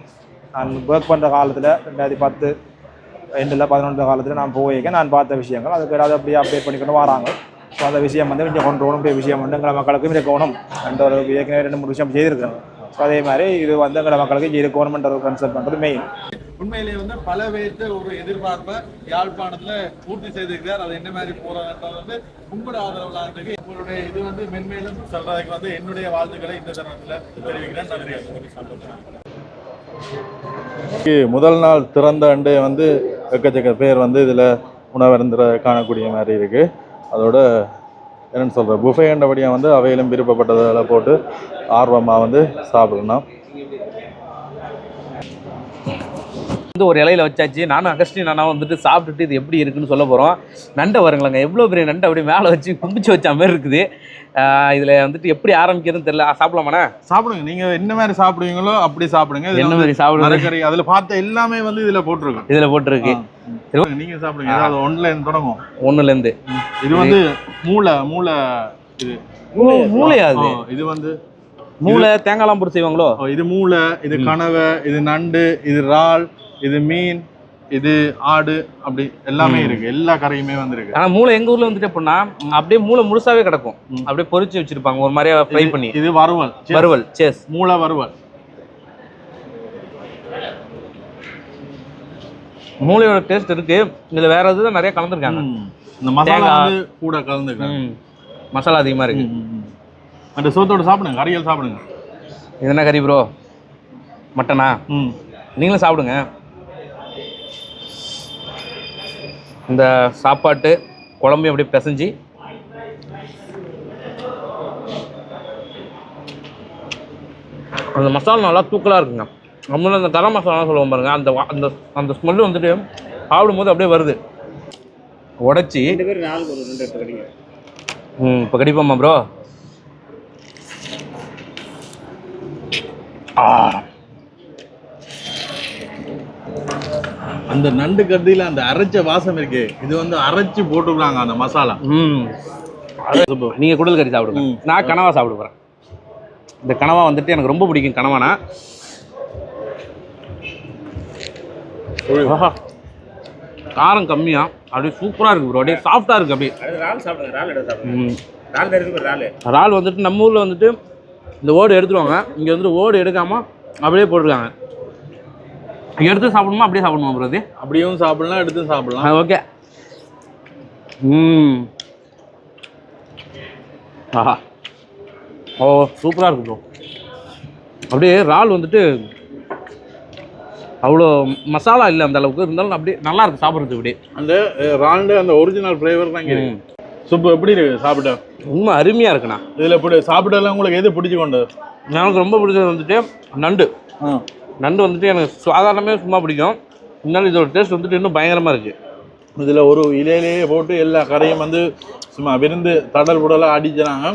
நான் ஒர்க் பண்ணுற காலத்தில் ரெண்டாயிரத்தி பத்து ரெண்டில் பதினொன்று காலத்தில் நான் போயிருக்கேன் நான் பார்த்த விஷயங்கள். அதுக்கு ஏதாவது அப்படியே அப்டேட் பண்ணிக்கொண்டு வராங்க. ஸோ அந்த விஷயம் வந்து கொஞ்சம் கொண்டு வரணும் விஷயம் வந்து எங்களை மக்களுக்கும் இருக்கணும் என்ற ஒரு ஏற்கனவே ரெண்டு மூணு விஷயம் செய்திருக்கேன் ஸோ அதே மாதிரி இது வந்து எங்களை மக்களுக்கு இருக்கணும்ன்ற ஒரு கன்செப்ட் பண்ணுறது மெயின் உண்மையிலேயே வந்து பல பேர்த்த ஒரு எதிர்பார்ப்பை யாழ்ப்பாணத்துல பூர்த்தி செய்திருக்கிறார். அது என்ன மாதிரி போறதுன்றது வந்து உங்களோட ஆதரவுல இருக்கு உங்களுடைய இது வந்து மென்மேலும் சொல்றதுக்கு வந்து என்னுடைய வாழ்த்துக்களை இந்த தருணத்துல தெரிவிக்கிறேன். நன்றி. முதல் நாள் திறந்த அண்டே வந்து எக்கச்சக்க பேர் வந்து இதுல உணவருந்துற காணக்கூடிய மாதிரி இருக்கு. அதோட என்னென்னு சொல்ற புஃபே என்றபடியாக வந்து அவையிலும் விருப்பப்பட்டதில் போட்டு ஆர்வமாக வந்து சாப்பிடணும். வந்து ஒரு இலையில வச்சாச்சு. நானும் அகஸ்டின் நானும் வந்துட்டு சாப்பிட்டுட்டு இது எப்படி இருக்குன்னு சொல்ல போறோம். நண்டை வருங்களேங்க. எவ்வளோ பெரிய நண்டை அப்படியே மேலே வச்சு கும்பிச்சு வச்ச மாதிரி இருக்குது. இதுல வந்துட்டு எப்படி ஆரம்பிக்கிறதுன்னு தெரியல. சாப்பிடலாமாண்ணே? சாப்பிடுங்க. நீங்க என்ன மாதிரி சாப்பிடுவீங்களோ அப்படி சாப்பிடுங்க. என்ன மாதிரி மரக்கறி அதுல பார்த்த எல்லாமே வந்து இதுல போட்டிருக்கும். இதுல போட்டிருக்கு. நீங்க சாப்பிடுங்க. ஏதாவது ஒன்றுல இருந்து தொடங்கும். ஒண்ணுல இருந்து இது வந்து மூளை மூளை இது. மூளையா அது? இது வந்து மூளை தேங்காய்லாம் போட்டு செய்வாங்களோ? இது மூளை இது. கனவை இது நண்டு இது இறால் இது மீன் இது ஆடு அப்படி எல்லாமே. இருக்கு. எல்லா கறியுமே வந்து இருக்கு ஆனா மூளை எங்க ஊர்ல வந்துட்டு எப்படின்னா அப்படியே மூளை முழுசாவே கிடக்கும். அப்படியே பொரிச்சு வச்சிருப்பாங்க. ஒரு மாதிரியா ஃப்ரை பண்ணி. இது வறுவல். வறுவல். சேஸ் மூளை வறுவல். மூளையோட டேஸ்ட் இருக்கு. இதுல வேற எதுவும் நிறைய கலந்துருக்காங்க. இந்த மசாலா. வந்து கூட கலந்துக்கலாம் ம். மசாலா அதிகமா இருக்கு. அந்த சோத்தோட சாப்பிடுங்க. கறிகள் சாப்பிடுங்க. இது என்ன கறி ப்ரோ மட்டனா? ம். நீங்களும் சாப்பிடுங்க. இந்த சாப்பாட்டு குழம்பையும் அப்படியே பிசைஞ்சு. அந்த மசாலா நல்லா தூக்கலாக இருக்குங்க. நம்மள அந்த கரம் மசாலா சொல்லுவோம் பாருங்க. அந்த அந்த அந்த ஸ்மெல்லு வந்துட்டு சாப்பிடும்போது அப்படியே வருது. உடைச்சி. ம் இப்போ கடிப்போமா ப்ரோ அந்த நண்டு கறியில அந்த அரைச்ச வாசம் இருக்கு இது வந்து அரைச்சு போட்டுக்கிறாங்க அந்த மசாலா. ம். நீங்கள் குடல் கறி சாப்பிடுங்க. நான் கனவா சாப்பிட போகிறேன் இந்த கனவா வந்துட்டு எனக்கு ரொம்ப பிடிக்கும் கனவானா. காரம் கம்மியாக அப்படியே சூப்பராக இருக்கு ப்ரோ அப்படியே சாஃப்டாக இருக்கு அப்படியே. இறால் வந்துட்டு நம்ம ஊரில் வந்துட்டு இந்த ஓடு எடுத்துருவாங்க. இங்கே வந்துட்டு ஓடு எடுக்காமல் அப்படியே போட்டிருக்காங்க. எடுத்து சாப்பிடணுமா? அப்படியே சாப்பிடணுமா ப்ரோ இது? அப்படியும் சாப்பிடலாம் எடுத்து சாப்பிடலாம். ஓகே. ம். ஆஹா. ஓ சூப்பராக இருக்கு ப்ரோ அப்படியே இறால் வந்துட்டு அவ்வளோ மசாலா இல்லை அந்த அளவுக்கு. இருந்தாலும் அப்படியே நல்லா இருக்கு சாப்பிட்றதுக்கு அப்படியே. அந்த ராண்டு அந்த ஒரிஜினல் ஃப்ளேவர் தான் இங்க இருக்கு. ம். சூப்பு எப்படி இருக்கு? சாப்பிட்ட? உண்மை அருமையாக இருக்குண்ணா. இதுல இப்படி சாப்பிடலாம் உங்களுக்கு எது பிடிச்சு கொண்டு எனக்கு ரொம்ப பிடிச்சது வந்துட்டு நண்டு. ஆ. நண்டு வந்துட்டு எனக்கு சாதாரணமே சும்மா பிடிக்கும். இருந்தாலும் இதோட டேஸ்ட் வந்துட்டு இன்னும் பயங்கரமாக இருக்குது இதுல ஒரு இலையிலேயே போட்டு எல்லா கரையும் வந்து சும்மா விருந்து தடல் புடலாக அடிச்சாங்க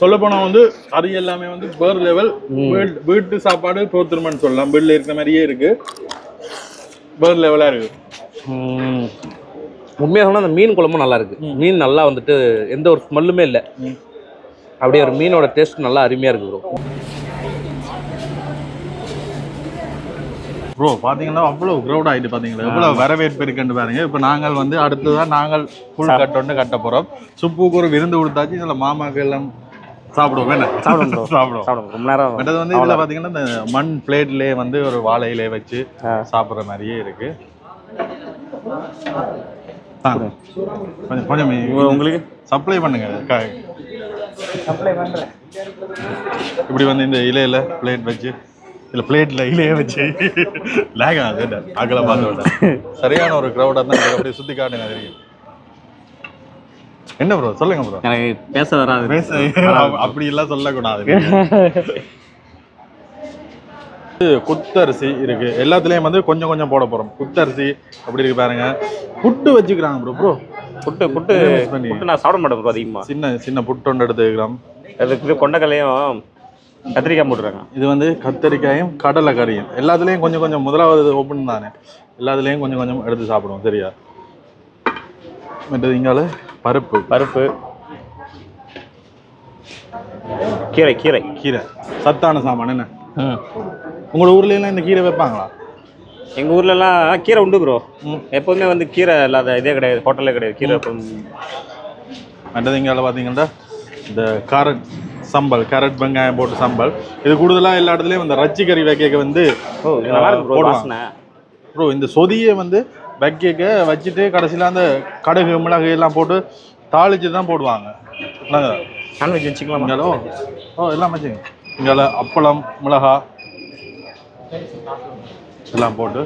சொல்ல போனா வந்து கறி எல்லாமே வந்து பேர் லெவல் வீட்டு சாப்பாடு போத்துருமன்னு சொல்லலாம். வீட்டில் இருக்கிற மாதிரியே இருக்கு. பேர் லெவலா இருக்கு. உண்மையாக சொன்னால் அந்த மீன் குழம்பும் நல்லா இருக்கு. மீன் நல்லா வந்துட்டு எந்த ஒரு ஸ்மெல்லுமே இல்லை. அப்படியே ஒரு மீனோட டேஸ்ட் நல்லா அருமையாக இருக்கு ப்ரோ ப்ரோ பாத்தீங்கன்னா அவ்வளவு க்ரௌட் ஆயிட்டு பாத்தீங்களா? எவ்வளவு வரவேற்பு இருக்குன்னு பாருங்க. இப்போ நாங்கள் வந்து அடுத்ததான் நாங்கள் ஃபுல் கட் ஒன்று கட்ட போறோம். சுப்புக்கு ஒரு விருந்து கொடுத்தாச்சு. இதுல மாமாக்கு எல்லாம் சாப்பிடுவோம். என்ன? சாப்பிடுவோம். சாப்பிடுவோம். சாப்பிடுங்க ரொம்ப நேரம் மற்றது வந்து இதுல பாத்தீங்கன்னா இந்த மண் பிளேட்லயே வந்து ஒரு வாழை இலையை வச்சு சாப்பிடுற மாதிரியே இருக்கு. கொஞ்சம் கொஞ்சம் உங்களுக்கு? சப்ளை பண்ணுங்க. அப்ளை பண்ணுறேன் இப்படி வந்து இந்த இலையில பிளேட் வச்சு இல்ல பிளேட்ல இலைய வச்சு. லேக் ஆகுது அகல பார்த்து சரியான ஒரு க்ரௌடா தான். அப்படியே சுத்தி காட்டுங்க தெரியும் என்ன ப்ரோ சொல்லுங்க ப்ரோ எனக்கு பேச வராது. பேச அப்படி எல்லாம் சொல்லக்கூடாது. குத்தரிசி இருக்கு. எல்லாத்துலயும் வந்து கொஞ்சம் கொஞ்சம் போட போறோம். குத்தரிசி அப்படி இருக்கு பாருங்க. புட்டு வச்சுக்கிறாங்க ப்ரோ ப்ரோ புட்டு புட்டு. புட்டு நான் சாப்பிட மாட்டேன் ப்ரோ அதிகமாக சின்ன சின்ன புட்டு ஒன்று எடுத்துக்கிறோம் அதுக்கு கொண்டக்கல்லையும் கத்திரிக்காய் போட்டுருக்காங்க இது வந்து கத்தரிக்காயும் கடலை கறியும் எல்லாத்துலேயும் கொஞ்சம் கொஞ்சம் முதலாவது ஓப்பன் தானே. எல்லாத்துலேயும் கொஞ்சம் கொஞ்சம் எடுத்து சாப்பிடுவோம் சரியா? மற்றது இங்கால பருப்பு. பருப்பு. கீரை கீரை. கீரை. சத்தான சாமான் என்ன? உங்களோட ஊர்ல எல்லாம் இந்த கீரை வைப்பாங்களா? எங்கள் ஊர்லலாம் கீரை உண்டு ப்ரோ. எப்போதுமே வந்து கீரை இல்லாத இதே கிடையாது ஹோட்டலே கிடையாது கீரை மற்றது இங்கால பார்த்தீங்கன்னா இந்த கேரட் சம்பல் கேரட் வெங்காயம் போட்டு சம்பல். இது கூடுதலாக எல்லா இடத்துலையும் இந்த ரச்சி கறி வைக்க வந்து ப்ரோ இந்த சொதியை வந்து வைக்க வச்சுட்டு கடைசியில் அந்த கடுகு மிளகு எல்லாம் போட்டு தாளிச்சு தான் போடுவாங்க? நான்வெஜ் வச்சுக்கலாமா? இங்கால? ஓ எல்லாம் வச்சுங்க. இங்கால அப்பளம் மிளகா எல்லாம் போட்டு.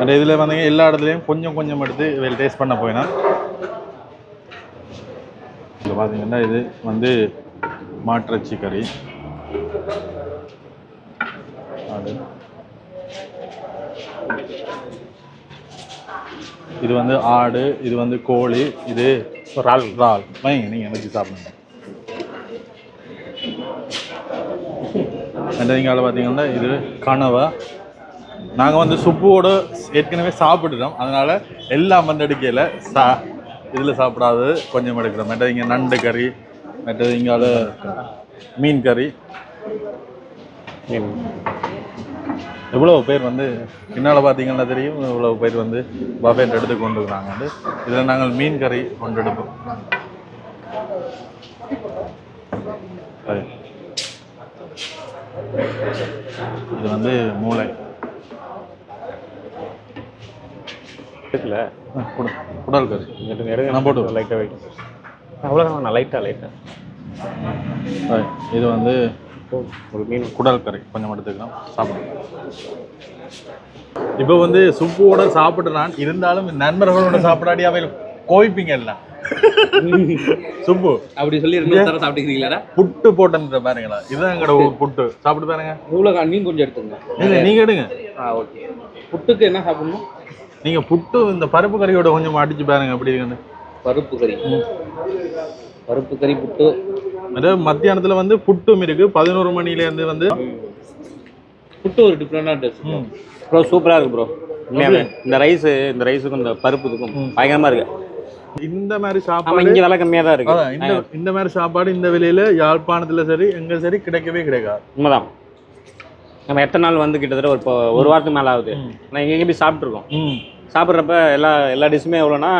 அந்த இதில் வந்தீங்க எல்லா இடத்துலையும் கொஞ்சம் கொஞ்சம் எடுத்து இதில் டேஸ்ட் பண்ண போயினா. இதில் பார்த்தீங்கன்னா இது வந்து மாட்டிறைச்சி கறி. அது. இது வந்து ஆடு இது வந்து கோழி இது இறால். இறால். வைங்க நீங்கள் எனக்கு சாப்பிடுங்க. ரெண்டாவது பார்த்தீங்கன்னா இது கனவா. நாங்கள் வந்து சுப்புவோட ஏற்கனவே சாப்பிட்டுட்டோம். அதனால எல்லாம் வந்து சா இதில் சாப்பிடாதது கொஞ்சம் எடுக்கிறோம் மற்றது இங்கே நண்டு கறி மற்றது இங்கால மீன் கறி. எவ்வளோ பேர் வந்து பின்னால் பார்த்தீங்கன்னா தெரியும் இவ்வளோ பேர் வந்து பஃபேட் எடுத்து கொண்டு இருக்கிறாங்க. இதில் நாங்கள் மீன் கறி கொண்டு எடுப்போம். இது வந்து மூளை. இருக்குல்ல ஆ, குட- குடல் கறி இங்கிட்டு நான் போட்டு லைட்டாக வைக்கும் அவ்வளோதான் லைட்டாக லைட்டாக இது வந்து ஒரு மீன். குடல் கறி. கொஞ்சம் எடுத்துக்கலாம். சாப்பிடுங்க இப்போ வந்து சுப்போட சாப்பிட்டு நான் இருந்தாலும் நண்பர்களோட சாப்பிடாடி அவை கோவிப்பீங்க எல்லாம் சுப்பு. அப்படி சொல்லி ரெண்டு தரம் சாப்பிட்டுக்கிறீங்களா புட்டு போட்டுன்ற பாருங்களா. இதுதான் எங்களோட புட்டு. சாப்பிட்டு பாருங்க. இவ்வளோ நீங்க கொஞ்சம் எடுத்துங்க இல்ல நீங்க எடுங்க. ஆ ஓகே. புட்டுக்கு என்ன சாப்பிடணும்? நீங்க புட்டு இந்த பருப்பு கறியோட கொஞ்சம் அடிச்சு பாருங்க அப்படி இருக்குன்னு. பருப்பு கறி. பருப்பு கறி புட்டு. அதாவது மத்தியானத்துல வந்து புட்டும் இருக்கு. பதினோரு மணில இருந்து வந்து புட்டு ஒரு டிஃப்ரெண்டான டேஸ்ட் ப்ரோ சூப்பராக இருக்கு ப்ரோ உண்மையாவே. இந்த ரைஸ் இந்த ரைஸுக்கும் இந்த பருப்பு இதுக்கும் பயங்கரமா இருக்கு. இந்த மாதிரி சாப்பாடு இங்க விலை கம்மியா தான் இருக்கு இந்த இந்த மாதிரி சாப்பாடு இந்த விலையில யாழ்ப்பாணத்துல சரி எங்க சரி கிடைக்கவே கிடைக்காது. உண்மைதான். நம்ம எத்தனை நாள் வந்து கிட்டத்தட்ட ஒரு ஒரு வாரத்துக்கு மேல ஆகுது நான் எங்க போய் சாப்பிட்ருக்கோம் ம். சாப்பிட்றப்ப எல்லா எல்லா டிஷ்ஷுமே எவ்வளோனா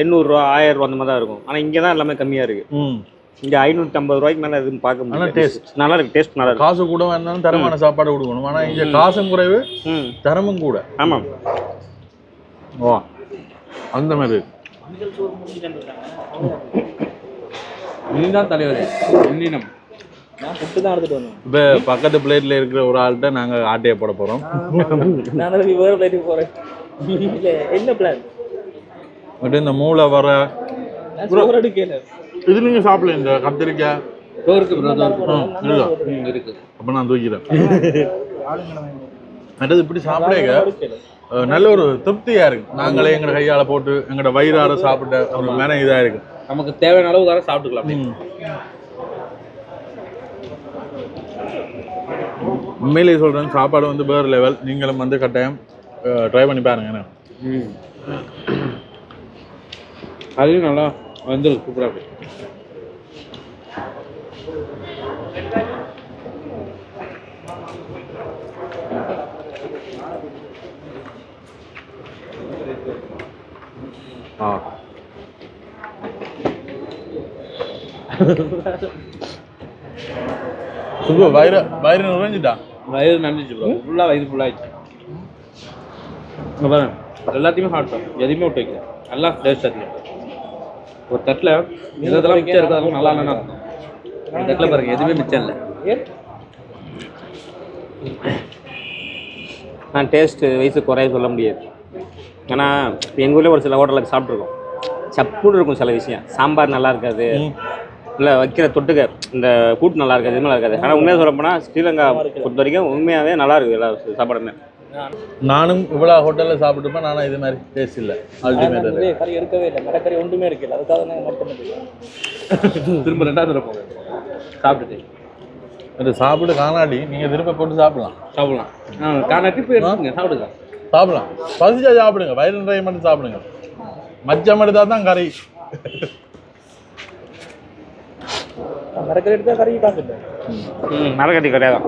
எண்ணூறுரூவா ஆயிரம் ரூபா அந்த மாதிரி தான் இருக்கும். ஆனால் இங்கே தான் எல்லாமே கம்மியாக இருக்கு. ம். இங்கே ஐநூற்றி ஐம்பது ரூபாய்க்கு மேலே எதுவும் பார்க்க முடியல. taste. நல்லா இருக்கு. டேஸ்ட் நல்லா இருக்கு. காசு கூட வேணாலும் தரமான சாப்பாடு கொடுக்கணும். ஆனா இங்க காசும் குறைவு ம். தரமும் கூட. ஆமாம் ஓ அந்த மாதிரி இதுதான் தலைவர் இன்னினம் நான் ஃபுட்டு தான் எடுத்துட்டு வந்தேன். இப்ப பக்கத்து பிளேட்ல இருக்கிற ஒரு ஆள்கிட்ட நாங்க ஆட்டையை போட போறோம். நான் தான் வேறு பிளேட்டுக்கு போகிறேன் என்ன பிளான் பட் இந்த மூளை வர. இது நீங்க சாப்பிடல இந்த கத்திரிக்காய் இருக்கு அப்ப நான் தூக்கிறேன் அடுத்து இப்படி சாப்பிடுங்க. நல்ல ஒரு திருப்தியா இருக்கு. நாங்களே எங்க கையால போட்டு எங்களோட வயிறார சாப்பிட்ட ஒரு மன இதா இருக்கு. நமக்கு தேவையான அளவு தர சாப்பிட்டுக்கலாம். உண்மையிலேயே சொல்றேன் சாப்பாடு வந்து வேறு லெவல் நீங்களும் வந்து கட்டாயம் ட்ரை பண்ணி பாருங்க என்ன? அதுவும் நல்லா வந்துருக்கு சூப்பராக ஆ சுப்பு வயிறு வயிறு நுழைஞ்சிட்டா வயிறு ப்ரோ ஃபுல்லாக வயிறு ஃபுல்லாகிடுச்சு இங்கே பாருங்க. எல்லாத்தையுமே சாப்பிட்டோம் எதையுமே விட்டு வைக்கல. நல்லா டேஸ்ட் அதிகம் ஒரு தட்டில் இதெல்லாம் மிச்சம் இருக்கு அதெல்லாம் நல்லா இல்லைன்னா அர்த்தம். தட்டில் பாருங்க எதுவுமே மிச்சம் இல்லை. நான் டேஸ்ட்டு வயசு குறைய சொல்ல முடியாது. ஏன்னா இப்போ எங்கள் ஊரில் ஒரு சில ஹோட்டலுக்கு சாப்பிட்ருக்கோம் சப்புன்னு இருக்கும் சில விஷயம். சாம்பார் நல்லா இருக்காது. இல்லை வைக்கிற தொட்டுக்க இந்த கூட்டு நல்லா இருக்காது இது நல்லா இருக்காது. ஆனால் உண்மையாக சொல்ல போனால் ஸ்ரீலங்கா பொறுத்த வரைக்கும் உண்மையாகவே நல்லா இருக்குது எல்லா சாப்பாடுமே. நானும் இவ்வளவு ஹோட்டல்ல சாப்பிட்டுப்பேன். நானும் இது மாதிரி டேஸ்ட் இல்ல. அல்டிமேட் கறி எடுக்கவே இல்லை. மரக்கறி ஒன்றுமே இருக்கல அதுக்காக நாங்கள் மட்டும் திரும்ப ரெண்டாவது தடவை போங்க. சாப்பிட்டுட்டு. இது சாப்பிட்டு காணாடி. நீங்க திரும்ப போட்டு சாப்பிடலாம். சாப்பிடலாம். ஆ காணாட்டி போய் எடுத்துங்க சாப்பிடுங்க. சாப்பிடலாம். பசிச்சா சாப்பிடுங்க. வயிறு நிறைய மட்டும் சாப்பிடுங்க. மச்சம் எடுத்தா தான் கறி. மரக்கறி எடுத்தால் கறி காசு இல்லை ம் மரக்கட்டி கிடையாது